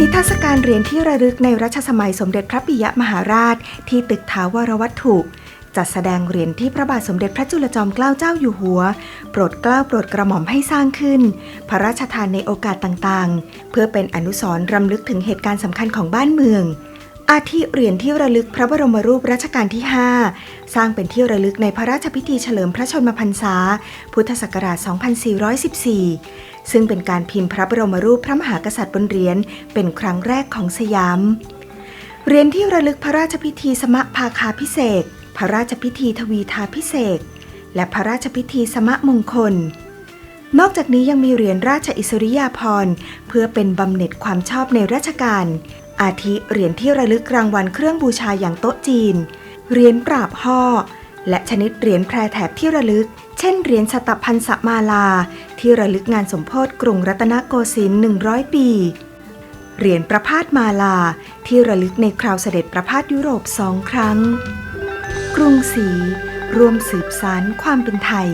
นิทรรศการเหรียญที่ระลึกในรัชสมัยสมเด็จพระปิยมหาราช ที่ตึกถาวรวัตถุ จัดแสดงเหรียญที่พระบาทสมเด็จพระจุลจอมเกล้าเจ้าอยู่หัว โปรดเกล้าโปรดกระหม่อมให้สร้างขึ้น พระราชทานในโอกาสต่างๆ เพื่อเป็นอนุสรณ์รำลึกถึงเหตุการณ์สำคัญของบ้านเมือง อาทิเหรียญที่ระลึกพระบรมรูปรัชกาลที่ 5 สร้างเป็นที่ระลึกในพระราชพิธีเฉลิมพระชนมพรรษา พุทธศักราช 2414 ซึ่งเป็นการพิมพ์พระบรมรูปพระมหากษัตริย์บนเหรียญเป็นครั้งแรกของสยาม เหรียญที่ระลึกพระราชพิธีสมภาคาพิเศษ พระราชพิธีทวีทาพิเศษ และพระราชพิธีสมมงคล นอกจากนี้ยังมีเหรียญราชอิสริยาภรณ์เพื่อเป็นบำเหน็จความชอบในราชการ อาทิเหรียญที่ระลึกรางวัลเครื่องบูชาอย่างโต๊ะจีน เหรียญปราบห่อและชนิดเหรียญแพรแถบที่ระลึก เช่นเหรียญสตพันสมาลา ที่ระลึกงานสมโพธิกรุงรัตนโกสินทร์100 ปี เหรียญประพาสมาลาที่ระลึกในคราวเสด็จประพาสยุโรปสองครั้ง กรุงศรีร่วมสืบสานความเป็นไทย